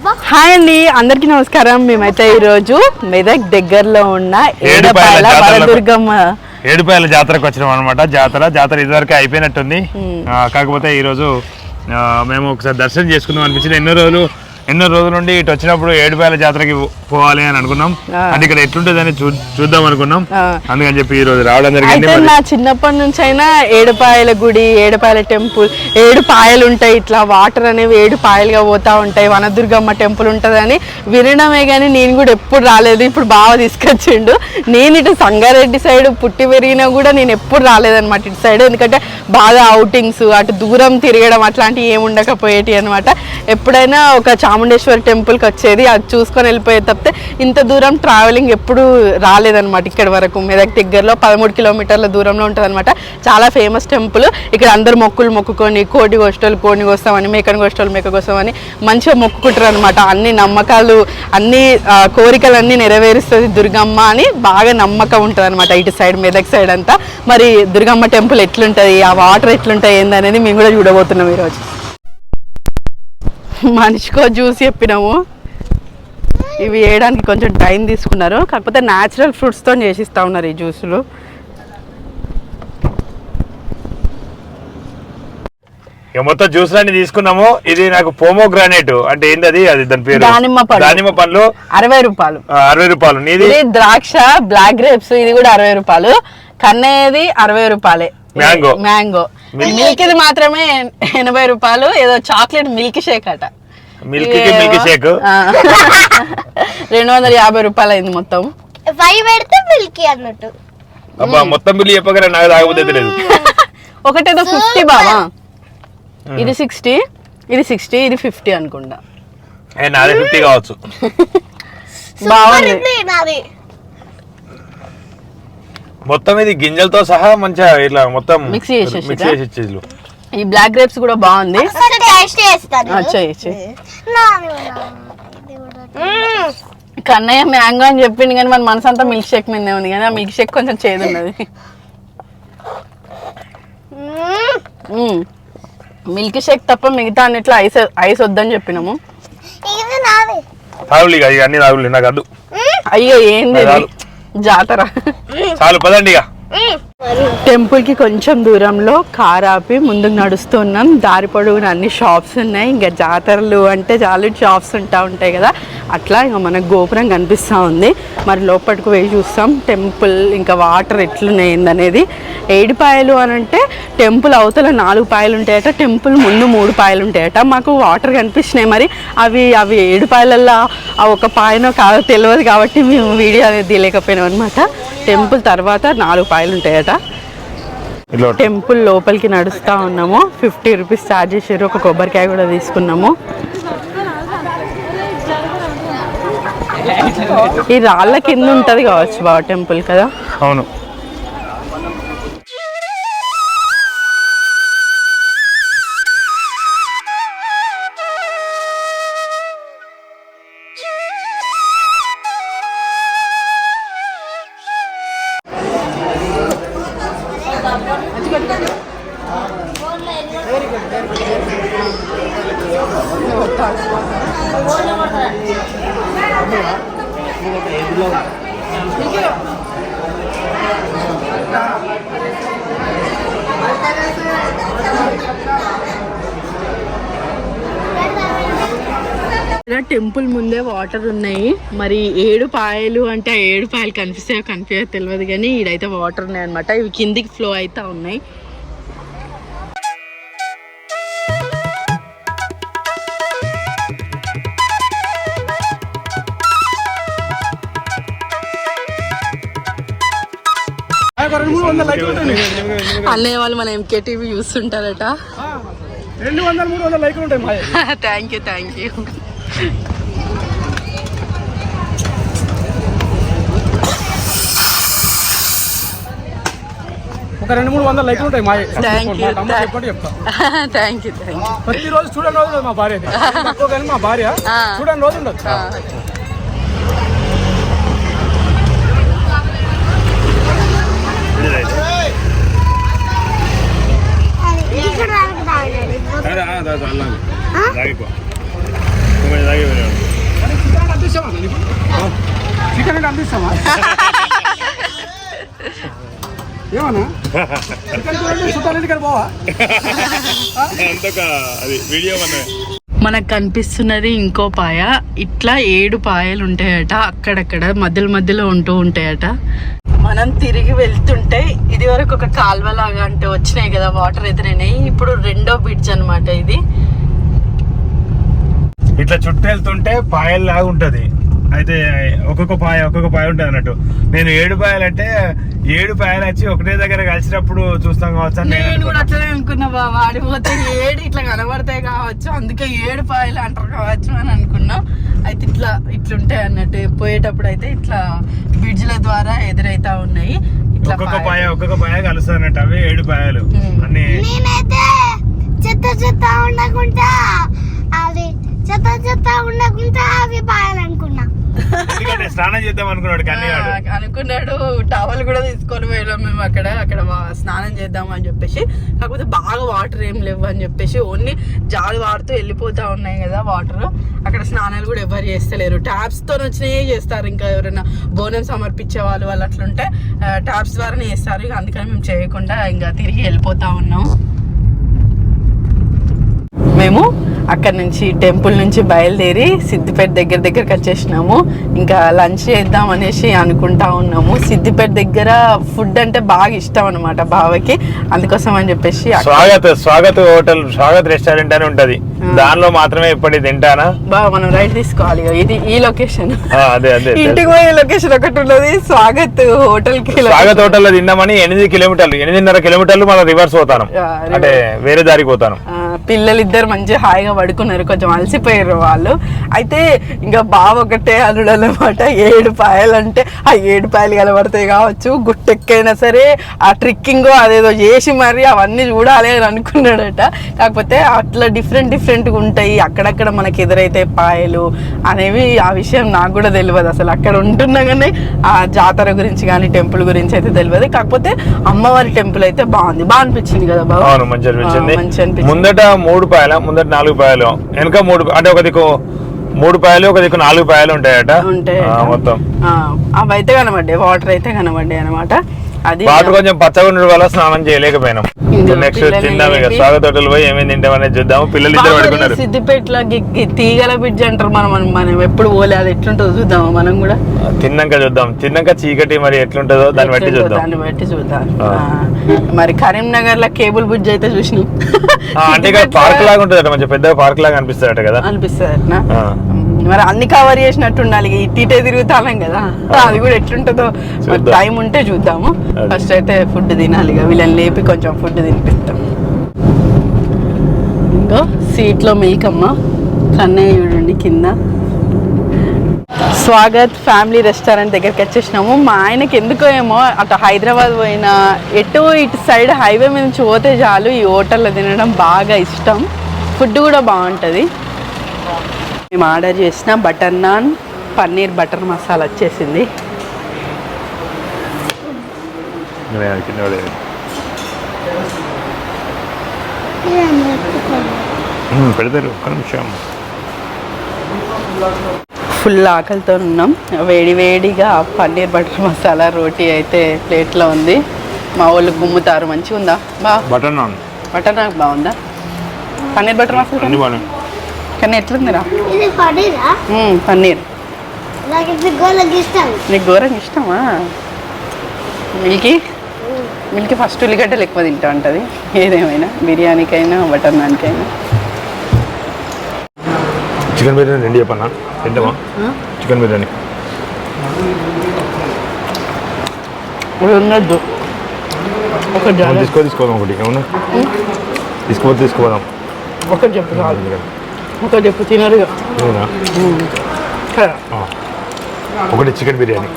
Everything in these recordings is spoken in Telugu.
హాయ్ అండి అందరికీ నమస్కారం. మేమైతే ఈరోజు మెదక్ దగ్గరలో ఉన్న ఏడుపాయల ఏడుపాయల జాతరకు వచ్చినాం అనమాట జాతర జాతర ఇదివరకు అయిపోయినట్టుంది. కాకపోతే ఈరోజు ఆ, మేము ఒకసారి దర్శనం చేసుకుందాం అనిపించింది. ఎన్నో రోజులు ఎన్నో రోజుల నుండి ఇటు వచ్చినప్పుడు ఏడుపాయల జాతరకి పోవాలి అని అనుకున్నాం. అంటే ఇక్కడ ఎట్లుంటుందని చూద్దాం అనుకున్నాం. అందుకని చెప్పి ఈ రోజు రావడం జరిగింది. నా చిన్నప్పటి నుంచి అయినా ఏడుపాయల గుడి ఏడుపాయల టెంపుల్ ఏడు పాయలు ఉంటాయి ఇట్లా. వాటర్ అనేవి ఏడు పాయలుగా పోతా ఉంటాయి. వనదుర్గమ్మ టెంపుల్ ఉంటుందని వినడమే కానీ నేను కూడా ఎప్పుడు రాలేదు. ఇప్పుడు బాగా తీసుకొచ్చిండు. నేను ఇటు సంగారెడ్డి సైడ్ పుట్టి పెరిగినా కూడా నేను ఎప్పుడు రాలేదన్నమాట ఇటు సైడ్. ఎందుకంటే బాగా అవుటింగ్స్ అటు దూరం తిరగడం అట్లాంటివి ఏమి ఉండకపోయేటి అనమాట ఎప్పుడైనా ఒక చాముండేశ్వరి టెంపుల్కి వచ్చేది. అది చూసుకొని వెళ్ళిపోయే తప్పితే ఇంత దూరం ట్రావెలింగ్ ఎప్పుడు రాలేదనమాట ఇక్కడ వరకు. మెదక్ దగ్గరలో పదమూడు కిలోమీటర్ల దూరంలో ఉంటుంది చాలా ఫేమస్ టెంపుల్ ఇక్కడ అందరు మొక్కులు మొక్కుకొని కోటి గోష్టలు కోడిని కోస్తామని మేకని గోష్టలు మేక కోస్తామని మంచిగా మొక్కుకుంటారు అనమాట అన్ని నమ్మకాలు అన్ని కోరికలన్నీ నెరవేరుస్తుంది దుర్గమ్మ అని బాగా నమ్మకం ఉంటుంది అనమాట ఇటు సైడ్ మెదక్ సైడ్ అంతా. మరి దుర్గమ్మ టెంపుల్ ఎట్లుంటుంది ఆ వాటర్ ఎట్లుంటాయి ఏందనేది మేము కూడా చూడబోతున్నాం ఈరోజు. మనిషికో జ్యూస్ చెప్పినాము. ఇవి వేయడానికి కొంచెం టైం తీసుకున్నారు. కాకపోతే న్యాచురల్ ఫ్రూట్స్తో చేసిస్తూ ఉన్నారు ఈ జ్యూసులు. ఇక మొత్తం జ్యూస్ అన్ని తీసుకున్నాము. ఇది నాకు పోమో గ్రానైట్ అంటే ఏంది అది అది దాని పేరు? దానిమ్మ పండు. దానిమ్మ పండ్లు. అరవై రూపాయలు. అరవై రూపాయలు. నీది? ఇది ద్రాక్ష బ్లాక్ గ్రేప్స్ ఇది కూడా అరవై రూపాయలు. కన్నయ్యది అరవై రూపాయలే. Mango. మ్యాంగో మిల్క్ ఇది మాత్రమే ఎనభై రూపాయలు ఏదో చాక్లెట్ మిల్క్ షేక్ అట. Milk milk shake? ఆ, రెండు వందల యాభై రూపాయలు అయింది మొత్తం. ఫైవ్ పెడితే మిల్కీ అన్నట్టు. అబ్బా మొత్తం బిల్లు చెప్పగానే నాకు తాగబోతే లేదు. ఒకటేదో ఫిఫ్టీ బావా? ఇది సిక్స్టీ ఇది సిక్స్టీ ఇది ఫిఫ్టీ అనుకుంటా. ఏ, నాదే ఫిఫ్టీ కావచ్చు. బాగుంది మొత్తం ఇది గింజలతో సహా మంచిగా ఇట్లా మొత్తం? మిక్స్ చేసి ఇచ్చేది ఈ బ్లాక్ గ్రేప్స్ కూడా బాగుంది. కన్నయ్య మ్యాంగో అని చెప్పింది కానీ మన మనసు అంతా మిల్క్ షేక్ మీదే ఉంది కానీ ఆ మిల్క్ షేక్ కొంచెం చేదు ఉన్నది. మిల్క్ షేక్ తప్ప మిగతా అన్నిట్లో ఐస్ ఐస్ వద్దని చెప్పినాము. అన్ని నాకు అయ్యో ఏంది. జాతర. చాలు పదండి ఇక. టెంపుల్కి కొంచెం దూరంలో కార్ ఆపి ముందుకు నడుస్తున్నాం. దారి పొడవున అన్ని షాప్స్ ఉన్నాయి. ఇంకా జాతరలు అంటే చాలా షాప్స్ ఉంటా ఉంటాయి కదా. అట్లా ఇంకా మనకు గోపురం కనిపిస్తూ ఉంది. మరి లోపలికి పోయి చూస్తాం. టెంపుల్ ఇంకా వాటర్ ఎట్లున్నాయిందనేది. ఏడు పాయలు అని అంటే టెంపుల్ అవతల నాలుగు పాయలు ఉంటాయట. టెంపుల్ ముందు మూడు పాయలు ఉంటాయట. మాకు వాటర్ కనిపించినాయి మరి. అవి అవి ఏడు పాయలల్లో ఆ ఒక పాయనో కాదో తెలియదు కాబట్టి మేము వీడియో అనేది తీయలేకపోయినాం అనమాట టెంపుల్ తర్వాత నాలుగు పాయలు ఉంటాయట. టెంపుల్ లోపలికి నడుస్తూ ఉన్నాము. ఫిఫ్టీ రూపీస్ ఛార్జ్ చేసారు ఒక కొబ్బరికాయ కూడా తీసుకున్నాము. ఈ రాళ్ళ కింద ఉంటది కావచ్చు బాబా టెంపుల్ కదా? అవును. టెంపుల్ ముందే వాటర్ ఉన్నాయి. మరి ఏడు పాయలు అంటే ఏడు పాయలు కనిపిస్తాయో కనిపించో తెలియదు కానీ ఈడైతే వాటర్ ఉన్నాయి అనమాట ఇవి కిందికి ఫ్లో అయితే ఉన్నాయి. అన్నయ్య వాళ్ళు మన ఎంకే టీవీ చూస్తుంటారట. రెండు వందల మూడు వందల లైక్లు ఉంటాయి థ్యాంక్ యూ థ్యాంక్ యూ ఒక రెండు మూడు వందల లైక్లు ఉంటాయి మాయ. థ్యాంక్ యూ మా చెప్పండి చెప్తా. థ్యాంక్ యూ థ్యాంక్ యూ ప్రతిరోజు చూడని రోజు మా భార్య మా భార్య. చూడని రోజు ఉండదు. మనకు కనిపిస్తున్నది ఇంకో పాయ. ఇట్లా ఏడు పాయలు ఉంటాయట అక్కడక్కడ మధ్యలో మధ్యలో ఉంటూ ఉంటాయట. మనం తిరిగి వెళ్తుంటే ఇది వరకు ఒక కాల్వలాగా అంటే వచ్చినాయి కదా వాటర్ ఎదురైనాయి ఇప్పుడు రెండో బ్రిడ్జ్ అనమాట ఇది. ఇట్లా చుట్టూ వెళ్తుంటే పాయల్లాగా ఉంటది. అయితే ఒక్కొక్క పాయ ఒక్కొక్క పాయ ఉంటుంది అన్నట్టు. నేను ఏడు పాయలు అంటే ఏడు పాయలు వచ్చి ఒకటే దగ్గర కలిసినప్పుడు చూస్తాం కావచ్చు నేను కూడా అనుకున్నా. అట్లనే అనుకున్నా బాబా ఆడిపోతే ఏడు ఇట్లా కనబడతాయి కావచ్చు. అందుకే ఏడు పాయలు అంటారు కావచ్చు అని అనుకున్నా. అయితే ఇట్లా ఇట్లుంటాయి అన్నట్టు పోయేటప్పుడు అయితే ఇట్లా బ్రిడ్జ్ల ద్వారా ఎదురైతా ఉన్నాయి. ఇట్లా ఒక్కొక్క. పాయ ఒక్కొక్క పాయ కలుస్తాయి అన్నట్టు. అవి ఏడు పాయలు. అన్ని నేనైతే చెత్త చెత్త ఉండకుండా అవి చెత్త చెత్త ఉండకుండా అవి పాయాలనుకున్నా ఎందుకంటే స్నానం చేద్దాం అనుకున్నాడు కన్నయ్యాడు అనుకున్నాడు. టవల్ కూడా తీసుకొని పోయాం మేము అక్కడ. అక్కడ స్నానం చేద్దాం అని చెప్పేసి. కాకపోతే బాగా వాటర్ ఏం లేవు అని చెప్పేసి ఓన్లీ జాలి వాడుతూ వెళ్ళిపోతా ఉన్నాయి కదా వాటర్. అక్కడ స్నానాలు కూడా ఎవరు చేస్తలేరు. ట్యాప్స్తో వచ్చినాయే చేస్తారు. ఇంకా ఎవరైనా బోనం సమర్పించే వాళ్ళు వాళ్ళు అట్లుంటే ట్యాప్స్ ద్వారానే చేస్తారు. ఇక అందుకని మేము చేయకుండా ఇంకా తిరిగి వెళ్ళిపోతా ఉన్నాం. మేము అక్కడ నుంచి టెంపుల్ నుంచి బయలుదేరి సిద్దిపేట దగ్గర దగ్గరకు వచ్చేసినాము. ఇంకా లంచ్ చేద్దాం అనేసి అనుకుంటా ఉన్నాము. సిద్దిపేట దగ్గర ఫుడ్ అంటే బాగా ఇష్టం అనమాట బావకి. అందుకోసం అని చెప్పేసి స్వాగత్ స్వాగత్ హోటల్ స్వాగత్ రెస్టారెంట్ అని ఉంటది. దానిలో మాత్రమే ఇప్పటి తింటానా? బావ మనం రైట్ తీసుకోవాలి ఇది ఈ లొకేషన్. అదే అదే ఇంటికి పోయే లొకేషన్ ఒకటి ఉన్నది. స్వాగత్ హోటల్కి స్వాగత్ హోటల్లో తిందామని ఎనిమిది కిలోమీటర్లు ఎనిమిదిన్నర కిలోమీటర్లు మనం రివర్స్ పోతాను. అంటే వేరే దారికి పోతాను. ఆ, పిల్లలు ఇద్దరు మంచిగా హాయిగా పడుకున్నారు కొంచెం అలసిపోయారు వాళ్ళు. అయితే ఇంకా బావ ఒకటే అనుడు అనమాట ఏడు పాయలు అంటే ఆ ఏడు పాయలు కలబడతాయి కావచ్చు గుట్టెక్కైనా సరే ఆ ట్రిక్కింగ్ అదేదో చేసి మరి అవన్నీ చూడాలి అని అనుకున్నాడట. కాకపోతే అట్లా డిఫరెంట్ డిఫరెంట్గా ఉంటాయి. అక్కడక్కడ మనకి ఎదురైతే పాయలు అనేవి ఆ విషయం నాకు కూడా తెలియదు అసలు అక్కడ ఉంటున్నా కానీ ఆ జాతర గురించి కానీ టెంపుల్ గురించి అయితే తెలియదు కాకపోతే అమ్మవారి టెంపుల్ అయితే బాగుంది. బాగా అనిపించింది కదా బాబు? మంచి అనిపించింది. మంచి అనిపించింది. ముందట మూడు పాయల ముందట నాలుగు పాయలు. వెనక మూడు అంటే ఒక దిక్కు మూడు పాయలు ఒక దిక్కు నాలుగు పాయలు ఉంటాయట. ఆ, మొత్తం. అయితే కనబడ్డాయి వాటర్ అయితే కనబడ్డాయి అనమాట వాటర్ కొంచెం పచ్చగా ఉండడం వల్ల స్నానం చేయలేకపోయినాం. నెక్స్ట్ తిందాం ఇక. స్వాగత్ హోటల్ పోయి ఏమేమి తింటామనేది చూద్దాము. పిల్లలు ఇద్దరు పడుకున్నారు. సిద్దిపేటలో తీగల బ్రిడ్జ్ అంటారు మనం మనం- ఎప్పుడు పోలే అది ఎట్లుంటుందో చూద్దాం మనం కూడా? తిన్నాక చూద్దాం. తిన్నాక చీకటి మరి ఎట్లుంటుందో దాన్ని బట్టి చూద్దాం. దాన్ని బట్టి చూద్దాం. మరి కరీంనగర్లో కేబుల్ బ్రిడ్జ్ అయితే చూసినాం. అంటే పార్క్ లాగా ఉంటుందట మంచి పెద్ద పార్క్ లాగా అనిపిస్తుందట కదా. అనిపిస్తుంది ఆ. మరి అన్ని కవర్ చేసినట్టు ఉండాలి ఇటు ఇటే తిరుగుతాం కదా అది కూడా ఎట్లుంటుందో మరి. టైం ఉంటే చూద్దాము. ఫస్ట్ అయితే ఫుడ్ తినాలి ఇక వీళ్ళని లేపి కొంచెం ఫుడ్ తినిపిస్తాం. ఇంకో సీట్లో మిల్క్ అమ్మ కన్నయ్య చూడండి కింద. స్వాగత్ ఫ్యామిలీ రెస్టారెంట్ దగ్గరికి వచ్చేసినాము. మా ఆయనకి ఎందుకో ఏమో అటు హైదరాబాద్ పోయినా ఎటు ఇటు సైడ్ హైవే మీద నుంచి పోతే చాలు ఈ హోటల్లో తినడం బాగా ఇష్టం. ఫుడ్ కూడా బాగుంటుంది. మేము ఆర్డర్ చేసిన బటర్ నాన్ పన్నీర్ బటర్ మసాలా వచ్చేసింది. పెడతారు ఒక్క నిమిషం. ఫుల్ ఆకలితో ఉన్నాం. వేడి వేడిగా పన్నీర్ బటర్ మసాలా రోటీ అయితే ప్లేట్లో ఉంది. మా వాళ్ళు గుమ్ముతారు. మంచిగా ఉందా బా. Butter non. బటర్ నాకు బాగుందా? పన్నీర్ బటర్ మసాలా కానీ ఎట్లుందిరా? పన్నీర్? నాకు ఘోరంగా ఇష్టమా? మిల్కీ? మిల్కీ ఫస్ట్ ఉల్లిగడ్డలు ఎక్కువ తింటా ఉంటుంది ఏదేమైనా బిర్యానీకైనా బటర్ నాన్కైనా. చికెన్ బిర్యానీ రెండు చెప్పన్నా తింటామా చికెన్ బిర్యానీ. ఉండద్దు. ఒక తీసుకో తీసుకోదాం ఒకటి. అవునా తీసుకో తీసుకోదాం ఒకటి చెప్పు ఇంకో చెప్పు తినరుగా నేనా కదా ఒకటి chicken biryani.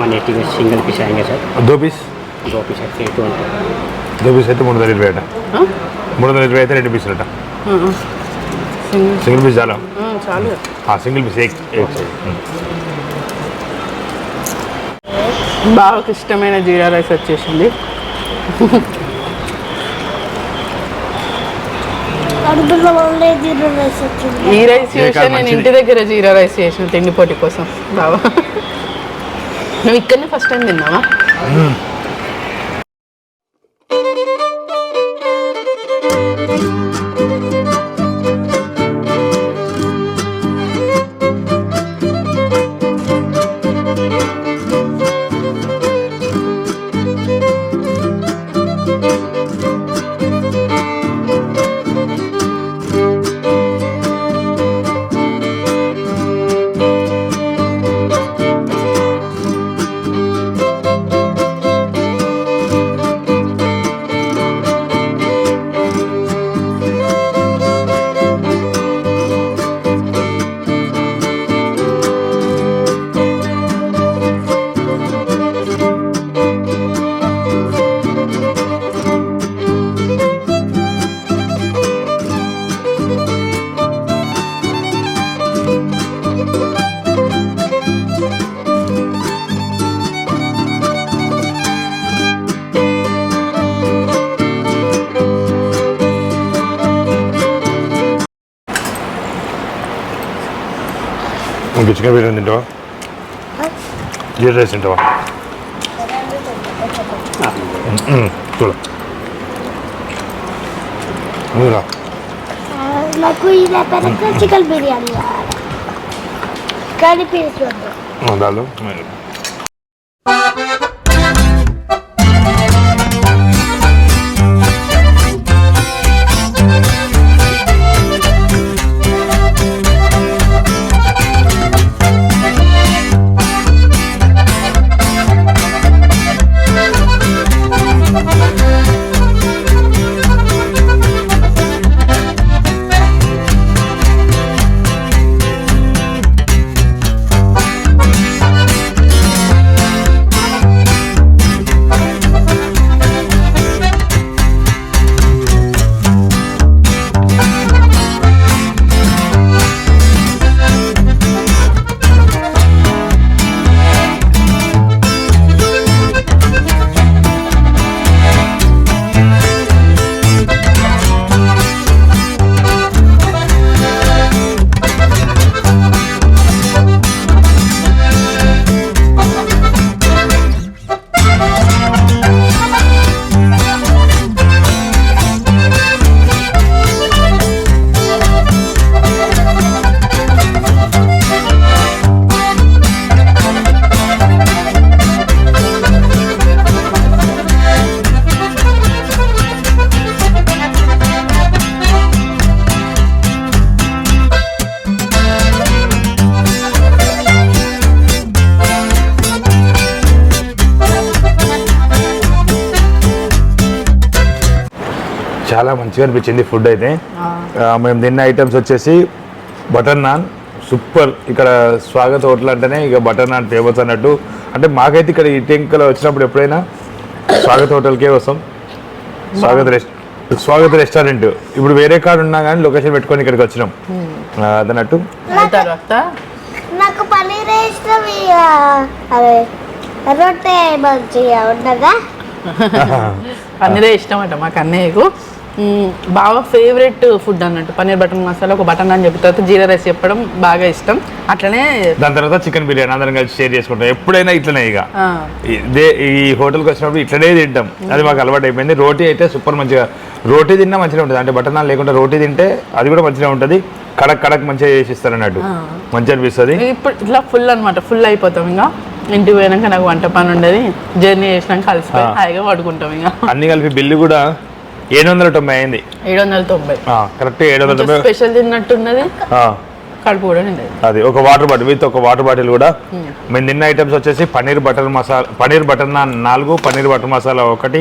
One eighty single piece అయ్యింది సార్ దో పీస్ దో పీస్ అయితే టూ దో పీస్ అయితే మూడు వందల ఇరవై అట. మూడు వందల ఇరవై అయితే రెండు పీసులు అట. సింగిల్ పీస్ చాలా. చాలు. సింగిల్ పీస్ ఎగ్ బాగా ఇష్టమైన జీరా రైస్ వచ్చేసింది. జీరో రైస్ వచ్చింది. ఈ రైస్ చేసే నేను. ఇంటి దగ్గర జీరా రైస్ చేసిన తిండిపోటీ కోసం. బావా. నువ్వు ఇక్కడనే ఫస్ట్ టైం తిన్నావా? ఇంక చికెన్ బిర్యానీ తింటావా జీరా రైస్ తింటావా. చూడు నువ్వురా. నాకు ఇది చికెన్ బిర్యానీ పీస్ వద్దు ఆ, చాలా మంచిగా అనిపించింది ఫుడ్ అయితే. ఆ, మేము తిన్న ఐటమ్స్ వచ్చేసి బటర్ నాన్ సూపర్ ఇక్కడ స్వాగత్ హోటల్ అంటేనే ఇక బటర్ నాన్ ఫేమస్ అన్నట్టు. అంటే మాకైతే ఇక్కడ ఈ టెంకలో వచ్చినప్పుడు ఎప్పుడైనా స్వాగత్ హోటల్కే వస్తాం. స్వాగత్ రెస్ట్ స్వాగత్ రెస్టారెంట్ ఇప్పుడు వేరే కాడ ఉన్నా కానీ లొకేషన్ పెట్టుకొని ఇక్కడికి వచ్చినాం. ఆ, అదన్నట్టు. ఆ తర్వాత? నాకు పన్నీర్ ఇష్టం అదే రొట్టె మంచిగా పన్నీరే ఇష్టం అంట మాకు అన్నయ్యకు. బాగా ఫేవరెట్ ఫుడ్ అన్నట్టు. పన్నీర్ బటర్ మసాలా ఒక బటర్ నాన్ చెప్పిన తర్వాత జీరా రైస్ చెప్పడం బాగా ఇష్టం. అట్లనే దాని తర్వాత చికెన్ బిర్యానీ అందరం కలిసి షేర్ చేసుకుంటాం. ఎప్పుడైనా ఇట్లనే ఇక. ఇదే ఈ హోటల్కి వచ్చినప్పుడు ఇట్లనే తింటాం. అది మాకు అలవాటు అయిపోయింది. రోటీ అయితే సూపర్ మంచిగా రోటీ తిన్నా మంచిగా ఉంటుంది. అంటే బటర్ నాన్ లేకుండా రోటీ తింటే అది కూడా మంచిగా ఉంటుంది. కడక్ కడక్ మంచిగా చేసి ఇస్తారు అన్నట్టు మంచిగా అనిపిస్తుంది. ఇప్పుడు ఇట్లా ఫుల్ అన్నమాట. ఫుల్ అయిపోతాం ఇంకా. ఇంటికి పోయినాక నాకు వంట పని ఉండదు. జర్నీ చేసినాక కలిసిపోయి ఆ. హాయిగా పడుకుంటాం ఇంకా. అన్ని కలిపి బిల్లు కూడా ఏడు వందల తొంభై అయింది. ఏడు వందల తొంభై కరెక్ట్ ఏడు వందల తొంభై స్పెషల్ తిన్నట్టున్నది. కడుపు కూడా అది ఒక వాటర్ బాటిల్ విత్ ఒక వాటర్ బాటిల్ కూడా. మేము తిన్న ఐటమ్స్ వచ్చేసి పన్నీర్ బటర్ మసాలా పన్నీర్ బటర్ నాన్ నాలుగు పన్నీర్ బటర్ మసాలా ఒకటి.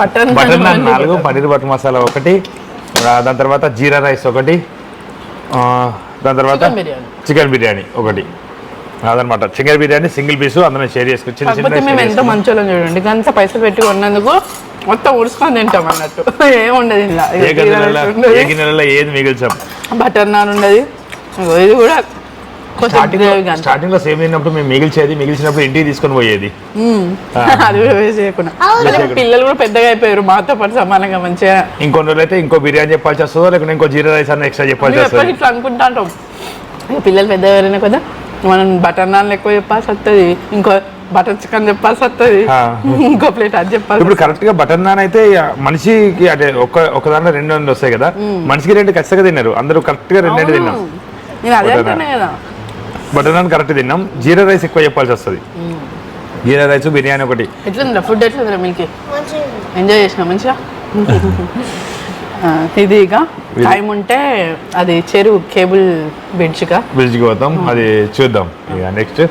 బటర్ బటర్ నాన్ నాలుగు పన్నీర్ బటర్ మసాలా ఒకటి. దాని తర్వాత జీరా రైస్ ఒకటి. దాని తర్వాత చికెన్ బిర్యానీ. ఒకటి. అదనమాట. చికెన్ బిర్యానీ సింగిల్ పీసు అందరం షేర్ చేసుకుని చిన్న చిన్న ఎంత చూడండి. అంత పైసలు పెట్టి కొన్నందుకు మొత్తం ఉడుచుకొని తింటాం అన్నట్టు. ఏముండదు ఇలా ఏ గిన్నెలలో ఏ గిన్నెలలో ఏది మిగిల్చాం? బటర్ నాన్ ఉండదు ఇది కూడా కొంచెం స్టార్టింగ్లో సేమ్ తిన్నప్పుడు మేము మిగిల్చేది మిగిల్చినప్పుడు ఇంటికి తీసుకొని పోయేది. అది చేయకుండా. పిల్లలు కూడా పెద్దగా అయిపోయారు మాతో పాటు సమానంగా మంచిగా. ఇంకొన్ని రోజులు అయితే ఇంకో బిర్యానీ చెప్పాల్సి వస్తుందో లేకుంటే ఇంకో జీరా రైస్ అన్న ఎక్స్ట్రా చెప్పాల్సి వస్తుంది? ఇట్లా అనుకుంటా ఉంటాం. పిల్లలు పెద్దగా కదా మనం బటర్ నాన్ ఎక్కువ చెప్పాల్సి వస్తుంది. ఇంకో బటర్ చికెన్ చెప్పాల్సి వస్తుంది. ఇంకో ప్లేట్ అది చెప్పాల్సి ఇప్పుడు కరెక్ట్గా బటర్ నాన్ అయితే మనిషికి అంటే ఒక ఒక దాంట్లో రెండు రెండు వస్తాయి కదా మనిషికి రెండు ఖచ్చితంగా తిన్నారు. అందరూ కరెక్ట్గా రెండు రెండు తిన్నాం. నేను అదే బటర్ అంటున్నా కదా. బటర్ నాన్ కరెక్ట్ తిన్నాం. జీరా రైస్ ఎక్కువ చెప్పాల్సి వస్తుంది. జీరా రైస్ బిర్యానీ ఒకటి. ఎట్లుందిరా? ఫుడ్ ఎట్లుందిరా మీకు ఎంజాయ్ చేసిన మంచిగా? ఇది ఇక టైం ఉంటే అది చెరువు కేబుల్ బ్రిడ్జ్గా బ్రిడ్జ్కి పోతాం. అది చూద్దాం. ఇక నెక్స్ట్